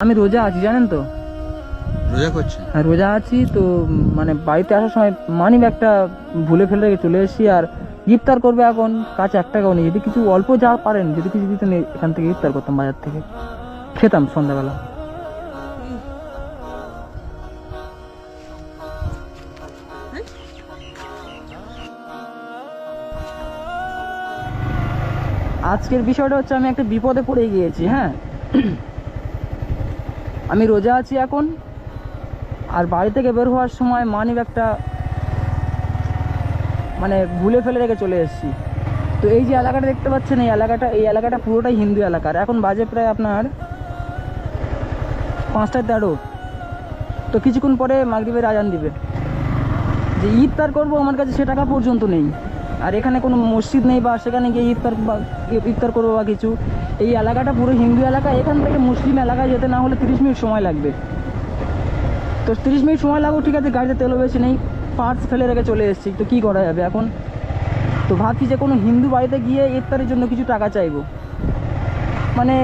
আমি রোজা আছি জানেন তো? রোজা করছেন হ্যাঁ রোজা আছি তো মানে বাড়িতে আসার সময় মানি ব্যাগটা ভুলে ফেলে রেখে চলে এসেছি আর ইফতার করবে এখন কাছে এক টাকাও নেই। যদি কিছু অল্প যা পারেন যদি কিছু দিতে নেই এখান থেকে ইফতার করতাম বাজার থেকে। খেতাম সন্ধ্যাবেলা। আজকের বিষয়টা হচ্ছে আমি একটা বিপদে পড়ে গিয়েছি হ্যাঁ? আমি রোজা আছি এখন। আর বাড়ি থেকে বের হওয়ার সময় মানি ব্যাগটা মানে ভুলে ফেলে রেখে চলে এসেছি। তো এই যে এলাকাটা দেখতে পাচ্ছেন, এই এলাকাটা এই এলাকাটা পুরোটাই হিন্দু এলাকার এখন বাজে প্রায় আপনার পাঁচটা তেরো। তো কিছুক্ষণ পরে মাগরিবের আজান দিবে। যে ঈদ তার করব আমার কাছে সে টাকা পর্যন্ত নেই। আর এখানে কোনো মসজিদ নেই বা সেখানে গিয়ে ইফতার বা ইফতার করব বা কিছু। এই এলাকাটা পুরো হিন্দু এলাকা, এখান থেকে মুসলিম এলাকায় যেতে না হলে তিরিশ মিনিট সময় লাগবে। তো তিরিশ মিনিট সময় লাগো ঠিক আছে, গাড়িতে তেলও বেশি নেই, পার্টস ফেলে রেখে চলে এসেছি, তো কী করা যাবে এখন? তো ভাবছি যে কোনো হিন্দু বাড়িতে গিয়ে ইফতারের জন্য কিছু টাকা চাইব। মানে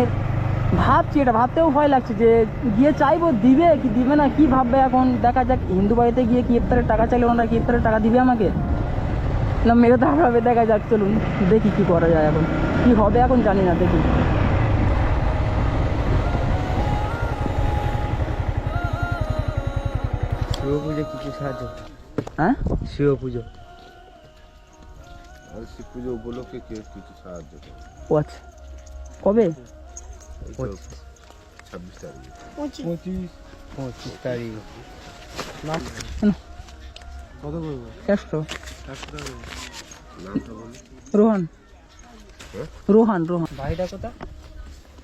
ভাবছি এটা, ভাবতেও ভয় লাগছে যে গিয়ে চাইব, দিবে কি, দিবে না, কি ভাববে এখন? দেখা যাক, হিন্দু বাড়িতে গিয়ে কি ইফতারের টাকা চাইলে ওনারা কি ইফতারের টাকা দিবে আমাকে? না মেরে তো হবে দেখা যাক চলুন দেখি কি করা যায় এখন। কি হবে এখন জানি না দেখি। শিব পুজো কিছু সাহায্য? হ্যাঁ? শিব পুজো আর শিব পুজো উপলক্ষে কে কিছু সাহায্য ও আচ্ছা। কবে? এই ছাব্বিশ তারিখে। পঁচিশ। পঁচিশ। তারিখ। কত করব? একশো। রোহান। হ্যাঁ? রোহান রোহান। বাড়িটা কোথা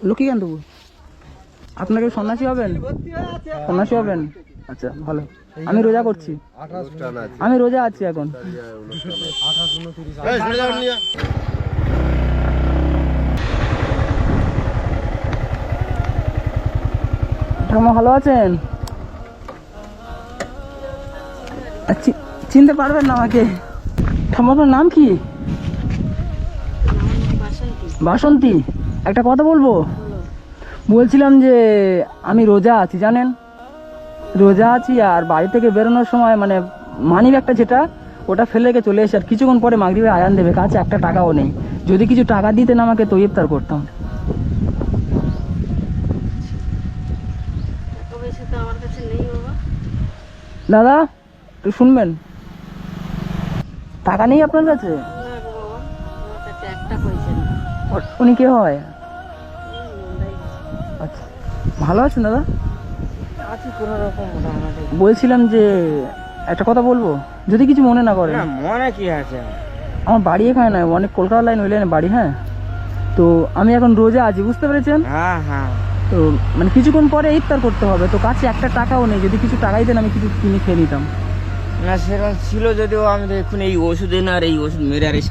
লক্ষ্মীকান্তপুর আপনাকে সন্ন্যাসী হবেন? সন্ন্যাসী হবেন? আচ্ছা ভালো। আমি রোজা করছি। আমি রোজা আছি এখন। ঠাকুমা ভালো আছেন? চিনতে পারবেন না আমাকে। আপনার নাম কি? বাসন্তী। একটা কথা বলব? বলছিলাম যে আমি রোজা আছি জানেন? রোজা আছি আর বাড়ি থেকে বেরোনোর সময় মানে মানি ব্যাগটা যেটা ওটা ফেলে রেখে চলে এসে আর কিছুক্ষণ পরে মাগরিবে আয়ান দেবে কাছে একটা টাকাও নেই। যদি কিছু টাকা দিতেন আমাকে তো ইফতার করতাম দাদা? একটু শুনবেন। টাকা নেই আপনার কাছে? উনি কে হয়? আচ্ছা ভালো আছেন দাদা? বলছিলাম যে একটা কথা বলব? যদি কিছু মনে না করেন। না মনে কি আছে? আমার বাড়ি এখানে নয় অনেক কলকাতা লাইন ওই লাইনে বাড়ি হ্যাঁ? তো আমি এখন রোজা আছি বুঝতে পেরেছেন? হ্যাঁ হ্যাঁ। তো মানে কিছুক্ষণ পরে ইফতার করতে হবে তো কাছে একটা টাকাও নেই যদি কিছু টাকাই দেন আমি কিছু কিনে খেয়ে নিতাম। না সেরকম ছিল যদিও আমি তো এখন এই ওষুধ এনে আর এই ওষুধ মেরে আর এই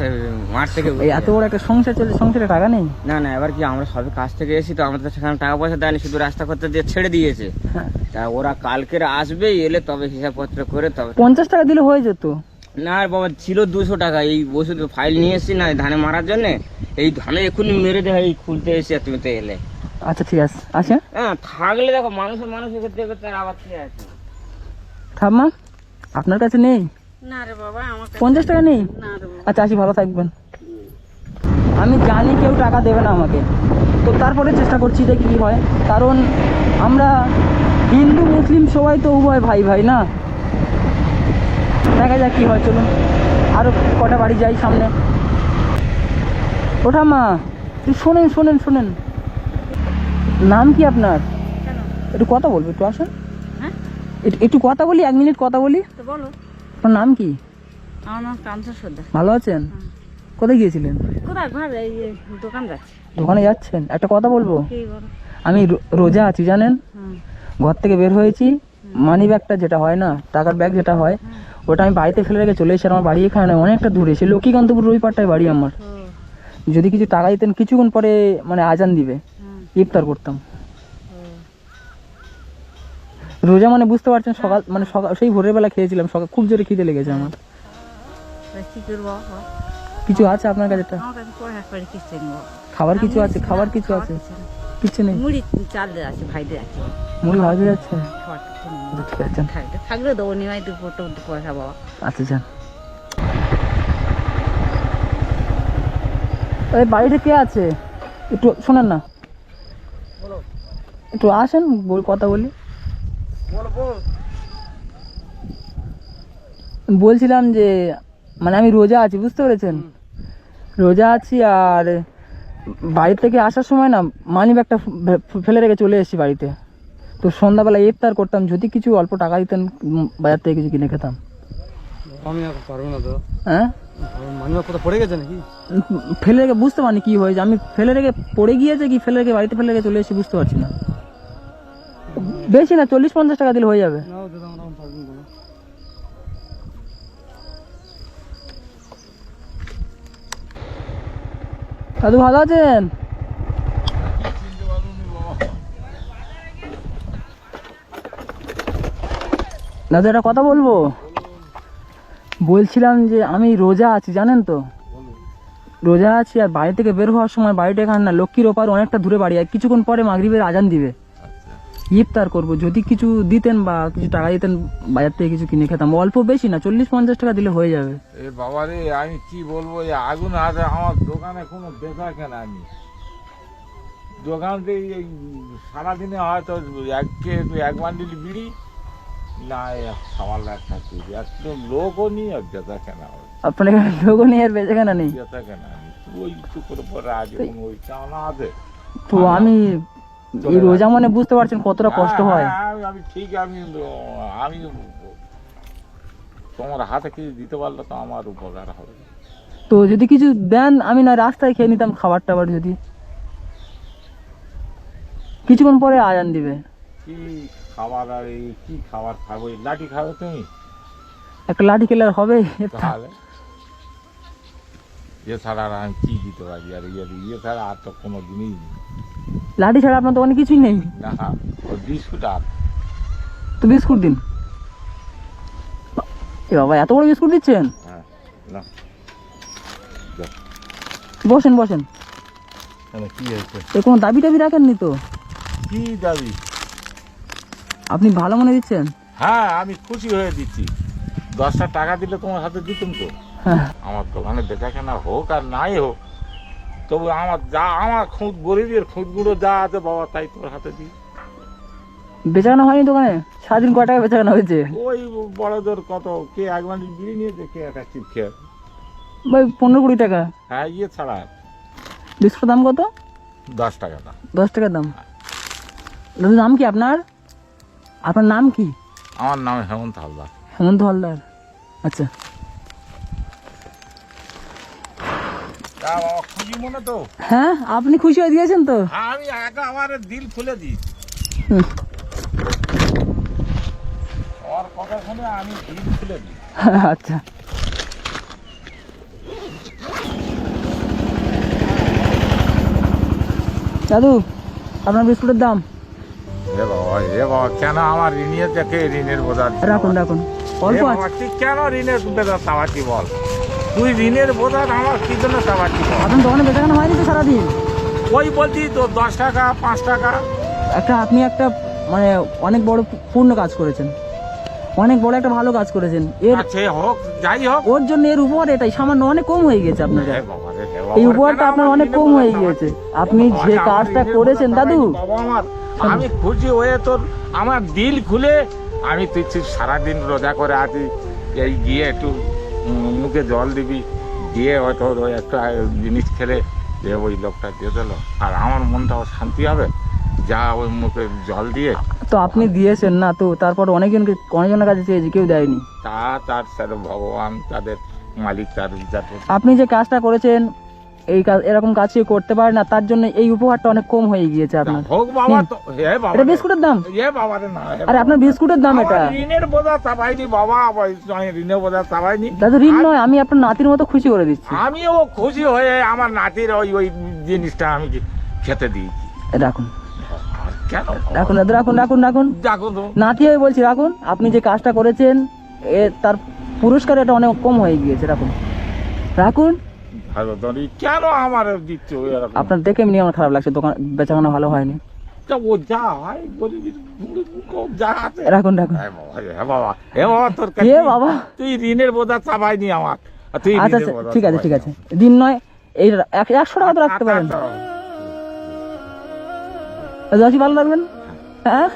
মাঠ থেকে এত বড় একটা সংসার চলছে সংসারে টাকা নেই? না না এবার কি আমরা সবে কাজ থেকে এসেছি তো আমাদের সেখানে টাকা পয়সা দেয়নি শুধু রাস্তা করতে দিয়ে ছেড়ে দিয়েছে। হ্যাঁ। তা ওরা কালকের আসবে এলে তবে হিসাবপত্র করে তবে পঞ্চাশ টাকা দিলে হয়ে যেত। না আর বাবা ছিল দুশো টাকা এই ওষুধ ফাইল নিয়ে এসেছি না ধানে মারার জন্য এই ধানে এক্ষুনি মেরে দেয় এই খুলতে এসে তুমি তো এলে। আচ্ছা ঠিক আছে। আচ্ছা হ্যাঁ থাকলে দেখো মানুষের মানুষের ক্ষেত্রে ক্ষেত্রে আবার ঠিক আছে? ঠাম্মা? আপনার কাছে নেই? না রে বাবা আমার পঞ্চাশ টাকা নেই? না আচ্ছা আসি ভালো থাকবেন। আমি জানি কেউ টাকা দেবে না আমাকে। তো তারপরে চেষ্টা করছি দেখি কী হয়। কারণ আমরা হিন্দু মুসলিম সবাই তো উভয় ভাই ভাই না? দেখা যাক কী হয় চলুন। আরও কটা বাড়ি যাই সামনে। ওঠা মা একটু শোনেন শোনেন শোনেন। নাম কি আপনার? একটু কথা বলব একটু আসুন। একটু- কথা বলি এক মিনিট কথা বলি? বলো। আপনার নাম কি? আমার নাম কাঞ্চন সর্দার। ভালো আছেন? কোথায় গিয়েছিলেন? কোথায়? এই দোকান যাচ্ছে। দোকানে যাচ্ছেন? একটা কথা বলব? আমি রোজা আছি জানেন? ঘর থেকে বের হয়েছি। মানি ব্যাগটা যেটা হয় না টাকার ব্যাগ যেটা হয় ওটা আমি বাড়িতে ফেলে রেখে চলে এসে আমার বাড়ি এখানে অনেকটা দূরে। সে লক্ষ্মীকান্তপুর রবিপাটটায় বাড়ি আমার। যদি কিছু টাকা দিতেন কিছুক্ষণ পরে মানে আজান দিবে। ইফতার করতাম। রোজা মানে বুঝতে পারছেন সকাল মানে সকাল সেই ভোরের বেলা খেয়েছিলাম সকাল খুব জোরে খিদে লেগেছে আমার? কিছু আছে আপনার কাছে। খাবার কিছু আছে খাবার কিছু আছে? কিছু নেই। মুড়ি চাল আছে ভাইদের আছে মুড়ি নেই। আচ্ছা, ঠিক আছে। থাকলে দেবো নিমাই দুপুর টুকু পয়সা বাবা আচ্ছা যান। এই বাড়িতে কে আছে? একটু শোনেন না। একটু আসেন কথা বলি। বলছিলাম যে মানে আমি রোজা আছি বুঝতে পেরেছেন? রোজা আছি আর বাড়ি থেকে আসার সময় না মানি ব্যাগটা ফেলে রেখে চলে এসেছি বাড়িতে। তো সন্ধ্যাবেলা ইফতার করতাম যদি কিছু অল্প টাকা দিতেন বাজার থেকে কিছু কিনে খেতাম। আমি পারব না তো। হ্যাঁ? পড়ে গেছে নাকি? ফেলে রেখে বুঝতে পারিনি কি হয়েছে। আমি ফেলে রেখে পড়ে গিয়েছে কি ফেলে রেখে বাড়িতে ফেলে রেখে চলে এসেছি বুঝতে পারছি না। বেশি না চল্লিশ পঞ্চাশ টাকা দিলে হয়ে যাবে। দাদু ভালো আছেন? দাদু একটা কথা বলব? বলছিলাম যে আমি রোজা আছি জানেন তো? রোজা আছি আর বাড়ি থেকে বের হওয়ার সময় বাড়িটা এখানে না লক্ষ্মীর ওপার অনেকটা দূরে বাড়ি আর কিছুক্ষণ পরে মাগরিবের আজান দিবে। ইফতার করব। যদি কিছু দিতেন বা কিছু টাকা দিতেন বাজার থেকে কিছু কিনে খেতাম। অল্প বেশি না চল্লিশ পঞ্চাশ টাকা দিলে হয়ে যাবে। এ বাবা রে আমি কি বলব এই আগুন হাতে আমার দোকানে কোনো বেচা কেনা আমি দোকান থেকে এই সারাদিনে হয়তো এক এক বান্ডিল বিড়ি না সামাল একটা চুরি। একদম লোকও নিয়ে আর বেচা কেনা আপনার এখানে লোগো নিয়ে আর বেঁচে কেনা নেই? বেচা কেনা আমি ওই চুপের পরে আগে ওই চাওনা আছে তো আমি এই রোজা মানে বুঝতে পারছেন কতটা কষ্ট হ্যাঁ, হয়। হ্যাঁ, আমি- ঠিক আমি আমি তোমার হাতে কিছু দিতে পারলে তো আমার উপকার হবে। তো যদি কিছু দেন আমি না রাস্তায় খেয়ে নিতাম খাবার টাবার যদি। কিছুক্ষণ পরে আজান দিবে। কি খাবার আর এই কি খাবার খাব? লাঠি খাবে তুমি? একটা লাঠি খেলে আর হবে এছাড়া আর আমি কি দিতে পারি? আর ইয়ে ইয়ে ছাড়া আর তো কোনো জিনিস নেই। লাঠি ছাড়া আপনার দোকানে কিছুই নেই? না বিস্কুট আর। তো বিস্কুট দিন। এ বাবা এত বড় বিস্কুট দিচ্ছেন? হ্যাঁ বসেন বসেন। কি হয়েছে? কোনো দাবি টাবি রাখেননি তো? কি দাবি? আপনি ভালো মনে দিচ্ছেন? হ্যাঁ আমি খুশি হয়ে দিচ্ছি। দশটা টাকা দিলে তোমার হাতে দিতাম তো। হ্যাঁ। আমার দোকানে বেচাকেনা হোক আর নাই হোক তবু আমার যা আমার খুঁত গরিবের খুঁতগুলো যা আছে বাবা তাই তোর হাতে দিই। বেচাকেনা হয়নি দোকানে? সারাদিন কয় টাকা বেচাকেনা হয়েছে? ওই বড়দের কত কে এক বান্ডিল বিড়ি নিয়েছে কে একটা চিপ খেয়ে ওই পনেরো কুড়ি টাকা। হ্যাঁ ইয়ে ছাড়া বিস্কুটের দাম কত? দশ টাকা দাম। দশ টাকার দাম। দাদু নাম কি আপনার? আপনার নাম কি? আমার নাম হেমন্ত হালদার। হেমন্ত হালদার। আচ্ছা। হ্যাঁ আপনি খুশি হয়ে দিয়েছেন তো? আমি একা আমার দিল খুলে দিই হুম। ওর কথা শুনে আমি দিল খুলে দিই। আচ্ছা। দাদু আপনার বিস্কুটের দাম? এ বাবা এ বাবা কেন আমার ঋণের দেখে ঋণের বোঝা রাখুন রাখুন। অল্প কেন ঋণের চাবাচ্ছি বল। তুই ঋণের বোঝা আমার কি জন্য বল আপনার দোকানে বেচাকেনা হয়নি তো সারাদিন? ওই বলছি তো দশ টাকা পাঁচ টাকা। একটা আপনি একটা মানে অনেক বড় পূর্ণ কাজ করেছেন। অনেক বড় একটা ভালো কাজ করেছেন। এর সে হোক যাই হোক। ওর জন্য এর উপহার এটাই। সামান্য অনেক কম হয়ে গেছে আপনার এই উপহারটা আপনার অনেক কম হয়ে গিয়েছে আপনি যে কাজটা করেছেন দাদু? আমি খুশি হয়ে তোর আমার দিল খুলে আমি তুই সারাদিন রোজা করে আছি এই গিয়ে একটু মুখে জল দিবি দিয়ে হয়তো ওই একটা জিনিস খেলে যে ওই লোকটা দিয়ে দিল। আর আমার মনটাও শান্তি হবে যা ওই মুখে জল দিয়ে। তো আপনি দিয়েছেন না তো তারপর অনেকজনকে অনেকজনের কাছে চেয়েছি কেউ দেয়নি। তা তার স্যার ভগবান তাদের মালিক তার বিচার আপনি যে কাজটা করেছেন এই কাজ এরকম কাজ কেউ করতে পারে না তার জন্য এই উপহারটা অনেক কম হয়ে গিয়েছে আপনার। হোক বাবা তো হে বাবা এটা বিস্কুটের দাম? এ বাবা রে না আরে আপনার বিস্কুটের দাম এটা? ঋণের বোঝা চাপাইনি বাবা আমি ঋণের বোঝা চাপাইনি। দাদু ঋণ নয় আমি আপনার নাতির মতো খুশি করে দিচ্ছি। আমিও খুশি হয়ে আমার নাতির ওই ওই জিনিসটা আমি খেতে দিয়েছি। রাখুন। রাখুন দাদু রাখুন রাখুন রাখুন। নাতি হয়ে বলছি রাখুন আপনি যে কাজটা করেছেন এ তার পুরস্কার এটা অনেক কম হয়ে গিয়েছে রাখুন। রাখুন। হাজারদারি কেন আমার দিচ্ছ এরকম? আপনার দেখে এমনি আমার খারাপ লাগছে দোকান বেচাকেনা ভালো হয়নি। তা ও যা হয় গরিবের যা আছে। রাখুন রাখুন। এ বাবা, এ বাবা তোর কাছে বাবা? তুই ঋণের বোঝা চাপাইনি আমার। তুই আচ্ছা আচ্ছা ঠিক আছে ঠিক আছে। দিন নয় এই এক- একশো টাকা তো রাখতে পারেন। আচ্ছা, দাদু আসি ভালো থাকবেন? হ্যাঁ।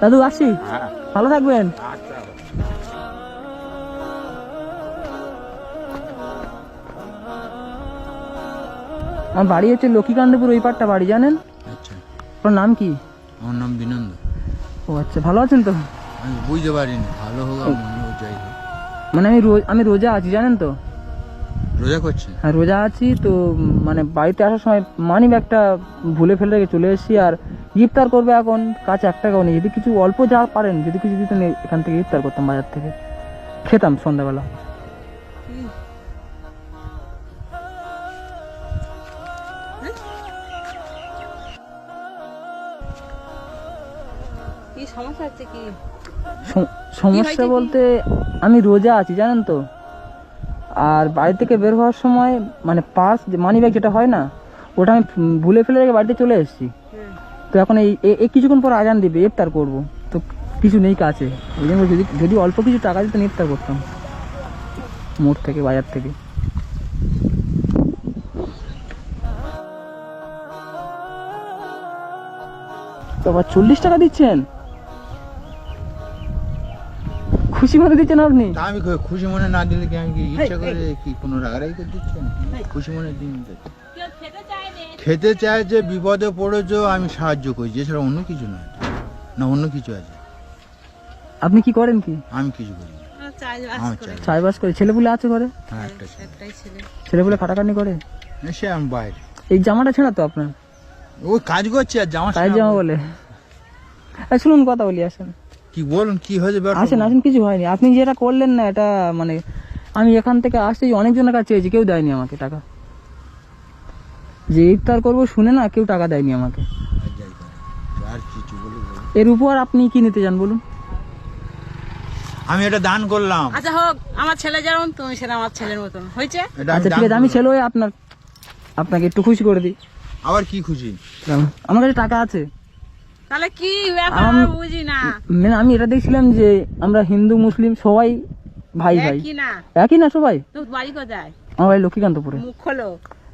দাদু আসি। হ্যাঁ, ভালো থাকবেন। আমার বাড়ি হচ্ছে লক্ষ্মীকান্তপুর ওই পাটটা বাড়ি জানেন? আচ্ছা। আপনার নাম কি? আমার নাম বিনন্দ। ও আচ্ছা ভালো আছেন তো? আমি বুঝতে পারিনি ভালো হোক আর মন্দ হোক যাই হোক। মানে আমি রোজ আমি রোজা আছি জানেন তো? রোজা করছে হ্যাঁ রোজা আছি তো উম, মানে বাড়িতে আসার সময় মানি ব্যাগটা ভুলে ফেলে রেখে চলে এসেছি আর ইফতার করবে এখন কাছে এক টাকাও নেই। যদি কিছু অল্প যা পারেন যদি কিছু দিতেন এ- এখান থেকে ইফতার করতাম বাজার থেকে। খেতাম সন্ধ্যাবেলা। কি সমস্যা হচ্ছে কি? সমস্যা বলতে আমি রোজা আছি জানেন তো। আর বাড়ি থেকে বের হওয়ার সময় মানে পাস মানি ব্যাগ যেটা হয় না ওটা আমি ভুলে ফেলে রেখে বাড়িতে চলে এসেছি। তো এখন এই কিছুক্ষণ পর আজান দিবে ইফতার করব। তো কিছু নেই কাছে ওই জন্য যদি যদি অল্প কিছু টাকা দিতেন ইফতার করতাম। মোড় থেকে বাজার থেকে। তো আবার চল্লিশ টাকা দিচ্ছেন? খুশি মনে দিচ্ছেন আপনি? তা আমি কই খুশি মনে না দিলে কি আমি কি ইচ্ছা করে কি কোনো রাগারাগি করে দিচ্ছেন? খুশি মনে দিন। খেতে চায় যে বিপদে পড়েছো আমি সাহায্য করছি এছাড়া অন্য কিছু নয়। না অন্য কিছু আছে। আপনি কি করেন কি? আমি কিছু করি না। চাষবাস করে। ছেলেপুলে আছে করে হ্যাঁ একটা ছেলে। একটাই ছেলে। ছেলেপুলে খাটাখাটনি করে? সে আমি বাইরে। এই জামাটা ছেঁড়া তো আপনার? ও কাজ করছে আর জামা কাজ জামা বলে। এই শুনুন কথা বলি আসেন। কি বলুন কি হয়েছে ব্যাপারটা? আসেন আসেন কিছু হয়নি। আপনি যেটা করলেন না এটা মানে আমি এখান থেকে আসতেই অনেকজনের কাছে চেয়েছি কেউ দেয়নি আমাকে টাকা। যে ইফতার করব শুনে না কেউ টাকা দেয়নি আমাকে। আর যাই করে। আর কিছু বলে বলো। এর উপর আপনি কি নিতে চান বলুন। আমি এটা দান করলাম। আচ্ছা হোক আমার ছেলে যেমন তুমি সেটা আমার ছেলের মতন। হয়েছে? আচ্ছা ঠিক আছে আমি ছেলে হয়ে আপনার আপনাকে একটু খুশি করে দিই। আবার কি খুশি? আমার কাছে টাকা আছে। তাহলে কি ব্যাপার? আমি বুঝি না। মানে আমি এটা দেখছিলাম যে আমরা হিন্দু মুসলিম সবাই ভাই ভাই। কি না? একই না সবাই? তো বাড়ি কোথায়? আমার বাড়ি লক্ষ্মীকান্তপুরে। মুখ খোলো।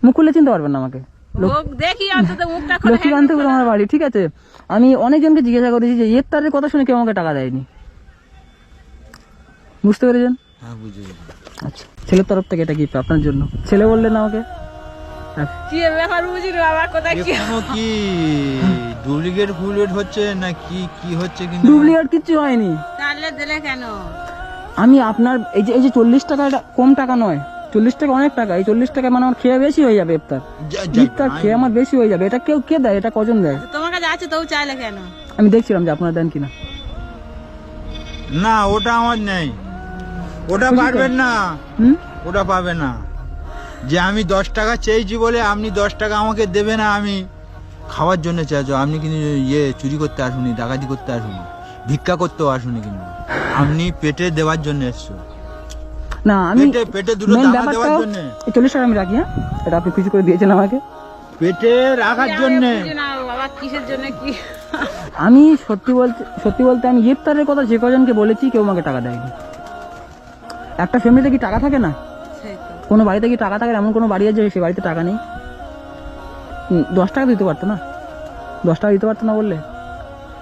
মুখ চিনতে পারবেন না আমাকে। লক্ষ্মীকান্তপুর আমার বাড়ি ঠিক আছে? আমি অনেকজনকে জিজ্ঞাসা করেছি যে ইফতারের কথা শুনে কেউ আমাকে টাকা দেয়নি? বুঝতে পেরেছেন? হ্যাঁ। আচ্ছা ছেলের তরফ থেকে এটা গিফট আপনার জন্য। ছেলে বললেন আমাকে? কি ব্যাপার বুঝি আমার কোথায় কি? এখনও কি ডুপ্লিকেট ফুলুয়েট হচ্ছে না কি কি হচ্ছে কিন্তু? ডুপ্লিকেট কিচ্ছু হয়নি। তাহলে দিলে কেন? আমি আপনার এই যে এই যে চল্লিশ টাকা এটা কম টাকা নয় চল্লিশ টাকা অনেক টাকা এই চল্লিশ টাকা মানে আমার খেয়ে বেশি হয়ে যাবে ইফতার। ইফতার খেয়ে আমার বেশি হয়ে যাবে এটা কেউ কে দেয়? এটা কজন দেয়? তোমার কাছে আছে তবু চাইলে কেন? আমি দেখছিলাম যে আপনারা দেন কিনা। না ওটা আমার নেই। ওটা পারবেন না। ওটা পাবে না। যে আমি দশ টাকা চেয়েছি বলে আপনি দশ টাকা আমাকে দেবে না আমি খাওয়ার জন্য চাইছো আপনি কিন্তু ইয়ে চুরি করতে আসুনি ডাকাতি করতে আসুনি ভিক্ষা করতেও আসুনি কিন্তু। আপনি পেটে দেওয়ার জন্য এসছো না আমি পেটে পেটে দুটো দানা দেওয়ার জন্য। চল্লিশ টাকা আমি রাখি হ্যাঁ? এটা আপনি খুশি করে দিয়েছেন আমাকে। পেটে রাখার জন্য। বুঝি না বাবা কিসের জন্য কি? আমি সত্যি বলতে সত্যি বলতে আমি ইফতারের কথা যে কজনকে বলেছি কেউ আমাকে টাকা দেয়নি। একটা ফ্যামিলিতে কি টাকা থাকে না? কোনো বাড়িতে কি টাকা থাকে এমন কোনো বাড়ি আছে? সে বাড়িতে টাকা নেই। দশ টাকা দিতে পারতো না? দশ টাকা দিতে পারতো না বললে?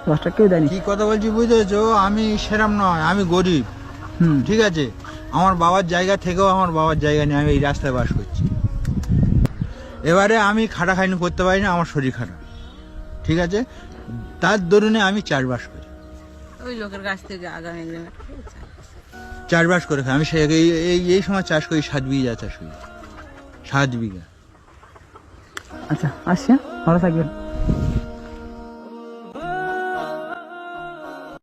দশ টাকা কেউ দেয়নি। কি কথা বলছি বুঝেছ? আমি সেরাম নয় আমি গরিব। হুম। ঠিক আছে? আমার বাবার জায়গা থেকেও আমার বাবার জায়গা নিয়ে আমি এই রাস্তায় বাস করছি। এবারে আমি খাটা খাইনি করতে পারি না আমার শরীর খারাপ। ঠিক আছে? তার দরুনে আমি চাষবাস করি। ওই লোকের কাছ থেকে আগামী দিনে চাষবাস করে খাই আমি সে এই- এই সময় চাষ করি, সাত বিঘা চাষ করি। সাত বিঘা। আচ্ছা আসছে হ্যাঁ? ভালো থাকবেন।